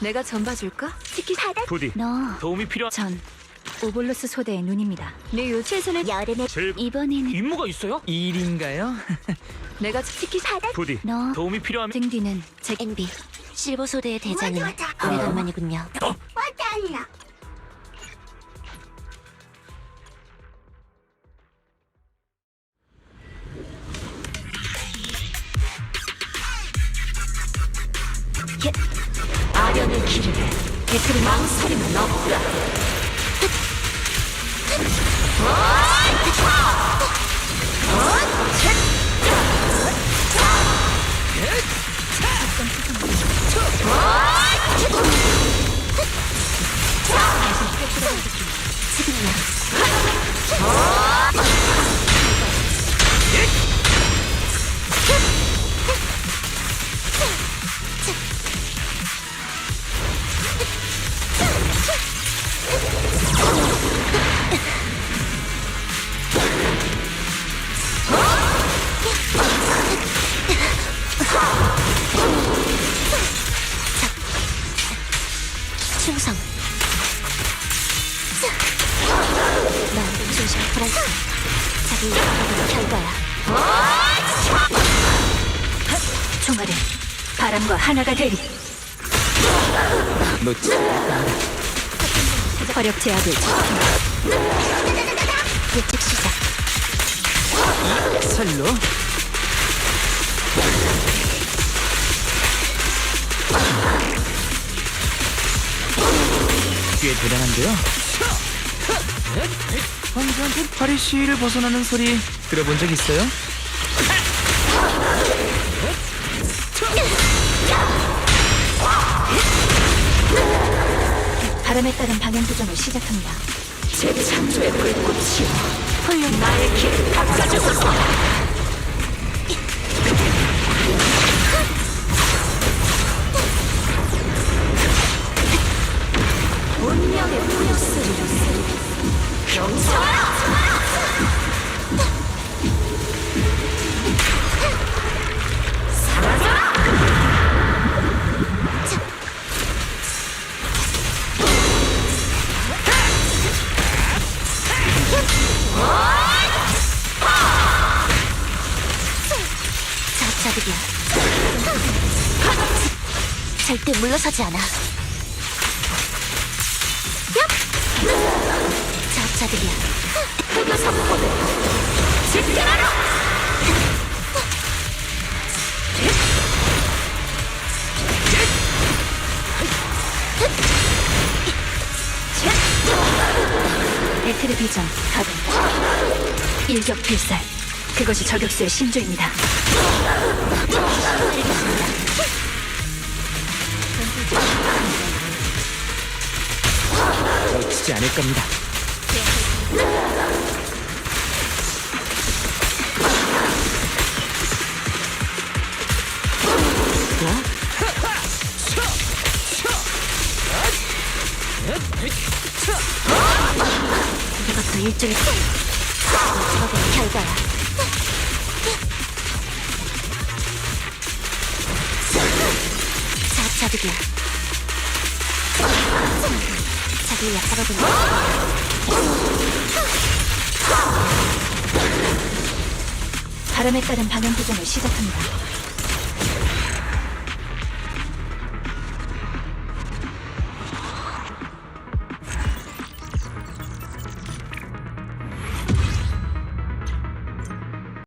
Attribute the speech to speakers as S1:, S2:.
S1: 내가 전 봐줄까?
S2: 치키 바다
S3: 부디
S1: 너.
S3: 도움이 필요한
S1: 전 오볼로스 소대의 눈입니다. 내 요체에서는
S2: 여름에
S3: 질
S2: 이번에는
S3: 임무가 있어요?
S4: 일인가요?
S1: 내가 치키
S2: 바다
S3: 부디
S1: 너
S3: 도움이 필요하면
S1: 등 뒤는 제
S2: NB 실버 소대의 대장은 오래간만이군요.
S1: 아련의 길을 배틀이 망설임은 없다.
S2: 충성. 난 조심 프랑스. 자기 약속의 결과야.
S1: 총알은 바람과 하나가 되리.
S4: 놓치
S1: 화력 제압을
S2: 예측 시작.
S4: 살로 꽤 대단한데요? 환자한테 파리시를 벗어나는 소리 들어본 적 있어요?
S1: 바람에 따른 방향 조정을 시작합니다. 제 창조의 불꽃이여, 훌륭 나의 길을 닦아주소서.
S2: 자자들이야. 절대 물러서지 않아. 자자들이야.
S1: 배틀의 비전 가동. 일격 필살. 그것이 저격수의 신조입니다.
S4: 놓치지 않을 겁니다.
S2: 이것도 일종의 결과야. 자자들이야. 자기 약속을
S1: 바람에 따른 방향 조정을 시작합니다.